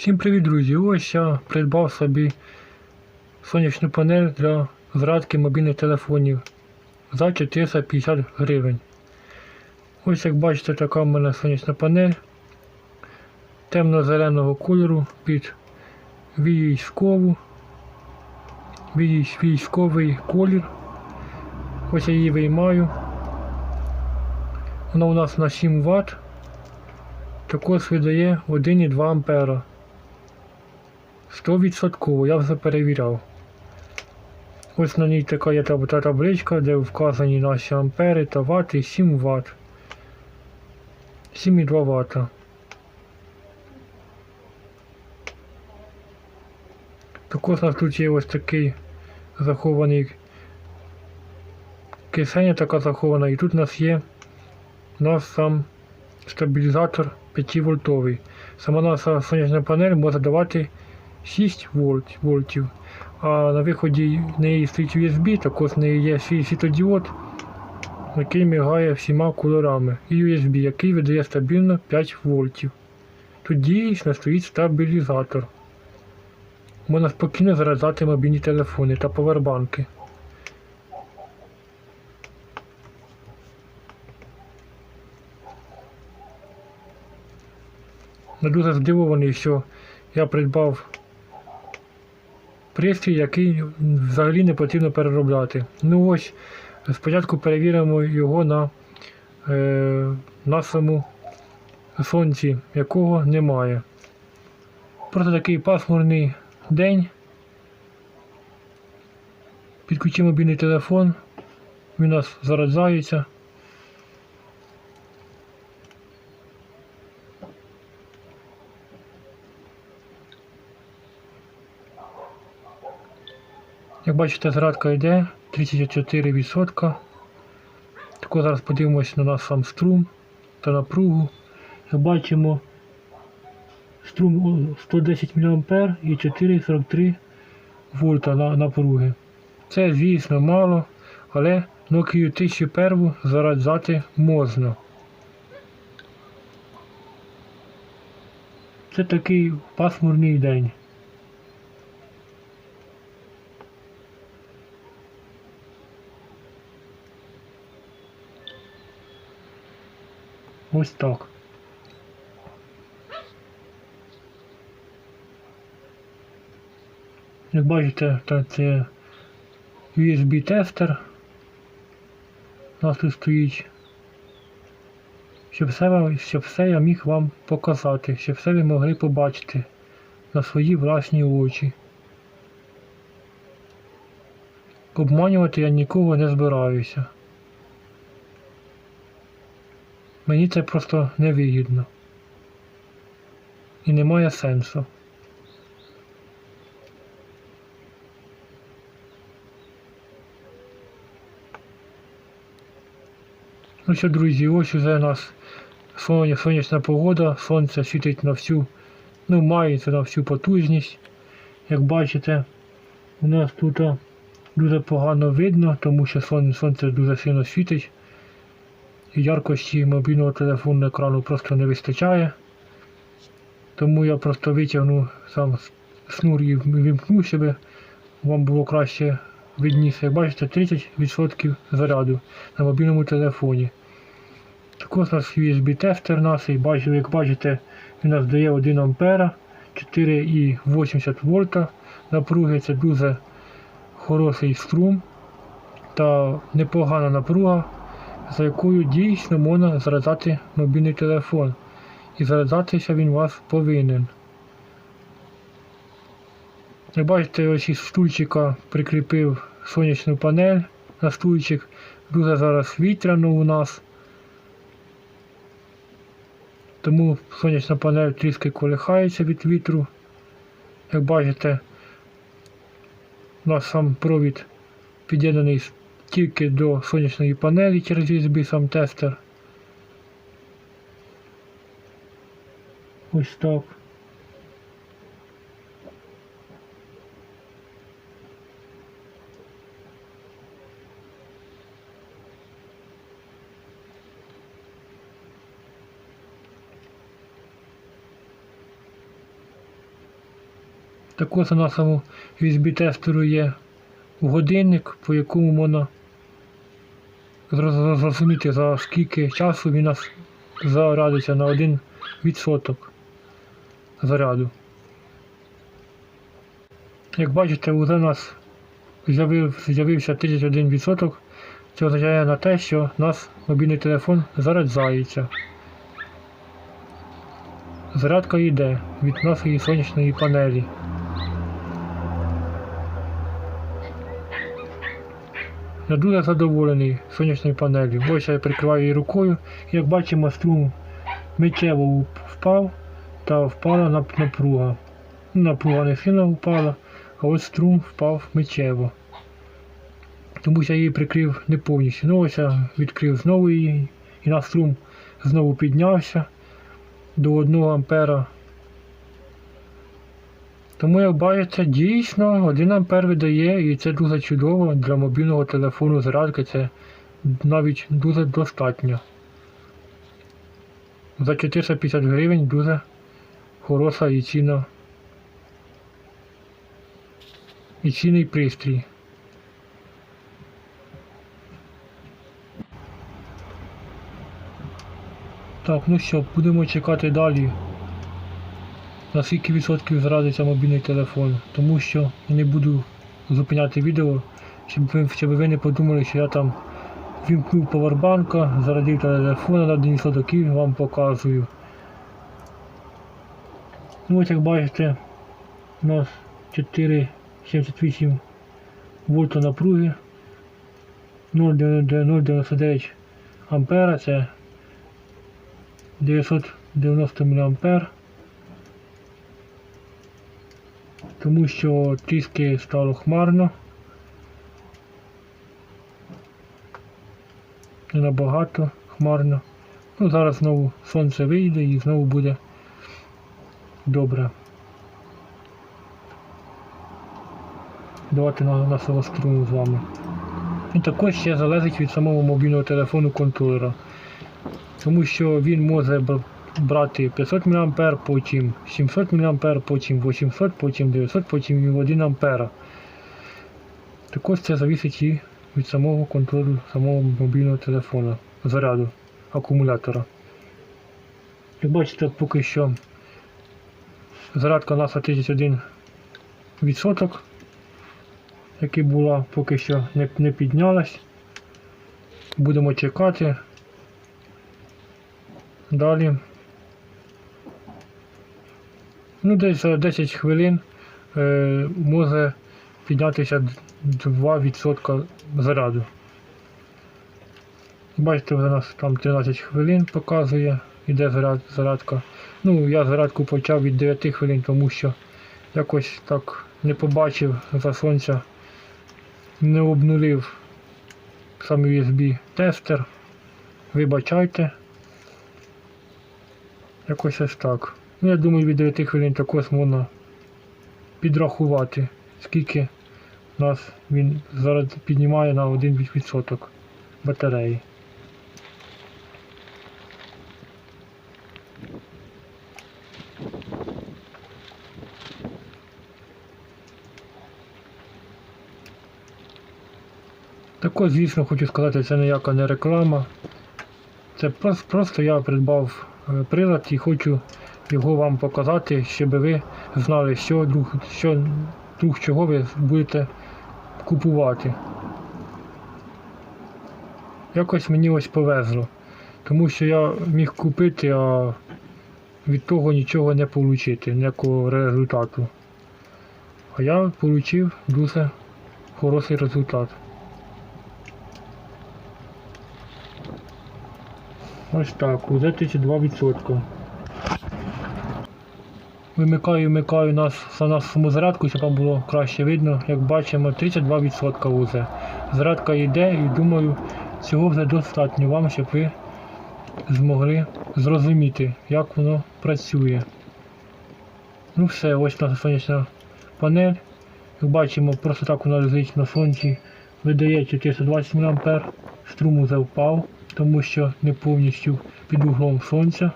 Всім привіт, друзі! Ось я придбав собі сонячну панель для зарядки мобільних телефонів за 450 гривень. Ось як бачите, така в мене сонячна панель темно-зеленого кольору під військову, військовий колір. Ось я її виймаю. Вона у нас на 7 Вт. Також видає 1,2 ампера. 100% я вже перевіряв. Ось на ній така є та табличка, де вказані наші ампери та вати 7 Вт. 7,2 Вт. Також у нас тут є ось такий захований кисеня така захована, і тут у нас є у нас сам стабілізатор 5 вольтовий. Сама наша сонячна панель може давати 6 вольт, вольтів. А на виході в неї стоїть USB, також в неї є свій світодіод, який мигає всіма кольорами. І USB, який видає стабільно 5 вольтів. Дійсно стоїть стабілізатор. Можна спокійно заряджати мобільні телефони та повербанки. Я дуже здивований, що я придбав пристрій, який взагалі не потрібно переробляти. Ну ось, спочатку перевіримо його на е, нашому сонці, якого немає. Просто такий пасмурний день. Підключив мобільний телефон, він у нас заряджається. Як бачите, зарядка йде 34%. Тако зараз подивимося на наш сам струм та напругу. Як бачимо, струм 110 мА і 4,43 вольта на напруги. Це, звісно, мало, але Nokia 1001 заряджати можна. Це такий пасмурний день. Ось так. Як бачите, це USB-тестер. У нас тут стоїть. Щоб все, щоб все я міг вам показати, щоб все ви могли побачити на свої власні очі. Обманювати я нікого не збираюся. Мені це просто невигідно. І немає сенсу. Ну що, друзі, ось уже у нас соня- сонячна погода, сонце світить на всю, ну мається на всю потужність. Як бачите, у нас тут дуже погано видно, тому що сон- сонце дуже сильно світить. Яркості мобільного телефонного екрану просто не вистачає. Тому я просто витягну сам шнур і вимкну, щоб вам було краще видніше. Як бачите, 30% заряду на мобільному телефоні. Також у нас USB-тестер наш, і бачите, як бачите, він нас дає 1 А, 4,80 вольта напруги. Це дуже хороший струм та непогана напруга за якою дійсно можна заряджати мобільний телефон. І заряджатися він вас повинен. Як бачите, ось із стульчика прикріпив сонячну панель на стульчик. Дуже зараз вітряно у нас. Тому сонячна панель трішки колихається від вітру. Як бачите, у нас сам провід під'єднаний тільки до сонячної панелі через USB сам тестер. Ось так. Також у нашому USB тестеру є годинник, по якому можна зрозуміти за скільки часу він нас зарядиться на 1% заряду. Як бачите, у нас з'явився 31%. Це означає на те, що нас мобільний телефон заряджається. Зарядка йде від нашої сонячної панелі. Я дуже задоволений сонячною панелью. Ось я прикриваю її рукою. Як бачимо, струм миттєво впав та впала напруга. Напруга не сильно впала, а от струм впав миттєво. Тому що я її прикрив не повністю. Ну ось я відкрив знову її, і на струм знову піднявся до 1 ампера. Тому, як бачите, дійсно 1 ампер видає, і це дуже чудово для мобільного телефону зарядки це навіть дуже достатньо. За 450 гривень дуже хороша і ціна. І цінний пристрій. Так, ну що, будемо чекати далі. На скільки відсотків заразиться мобільний телефон. Тому що я не буду зупиняти відео, щоб ви, щоб ви не подумали, що я там вімкнув повербанка, зарадив телефон на 1% і вам показую. Ну ось як бачите, у нас 4,78 вольта напруги, 0,99 ампера, це 990 мА. Тому що трішки стало хмарно. Не набагато хмарно. Ну, зараз знову сонце вийде і знову буде добре. Давайте на, на струму з вами. І також ще залежить від самого мобільного телефону контролера. Тому що він може брати 500 мА, потім 700 мА, потім 800, потім 900, потім 1 А. Також це залежить і від самого контролю самого мобільного телефона, заряду акумулятора. Як бачите, поки що зарядка у нас на 31%, яка була, поки що не, не піднялась. Будемо чекати. Далі. Ну, десь за 10 хвилин е, може піднятися 2% заряду. Бачите, вже нас там 13 хвилин показує, іде заряд, зарядка. Ну, я зарядку почав від 9 хвилин, тому що якось так не побачив за сонця, не обнулив сам USB тестер. Вибачайте. Якось ось так. Ну, я думаю, від 9 хвилин також можна підрахувати, скільки нас він зараз піднімає на 1% батареї. Також, звісно, хочу сказати, це ніяка не реклама. Це просто, просто я придбав е, прилад і хочу його вам показати, щоб ви знали, що друг, що друг чого ви будете купувати. Якось мені ось повезло, тому що я міг купити, а від того нічого не отримати, ніякого результату. А я отримав дуже хороший результат. Ось так, уже 32%. Вимикаю, вмикаю нас, на саму зарядку, щоб вам було краще видно. Як бачимо, 32% уже. Зарядка йде і думаю, цього вже достатньо вам, щоб ви змогли зрозуміти, як воно працює. Ну все, ось наша сонячна панель. Як бачимо, просто так вона лежить на сонці, видає 420 мА, струм уже впав, тому що не повністю під углом сонця.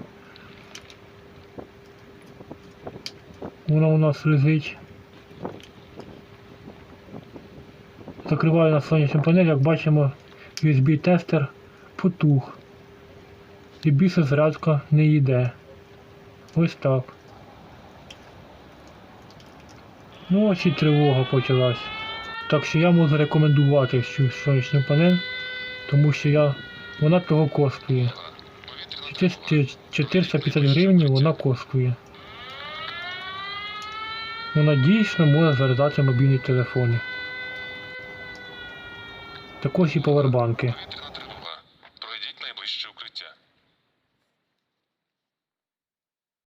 Воно у нас лежить. Закриваю на сонячну панель, як бачимо, USB-тестер потух. І більше зрядка не йде. Ось так. Ну ось і тривога почалась. Так що я можу зарекомендувати цю сонячну панель, тому що я... вона того коштує. 450 гривень вона коштує. Вона дійсно може заряджати мобільні телефони. Також і повербанки.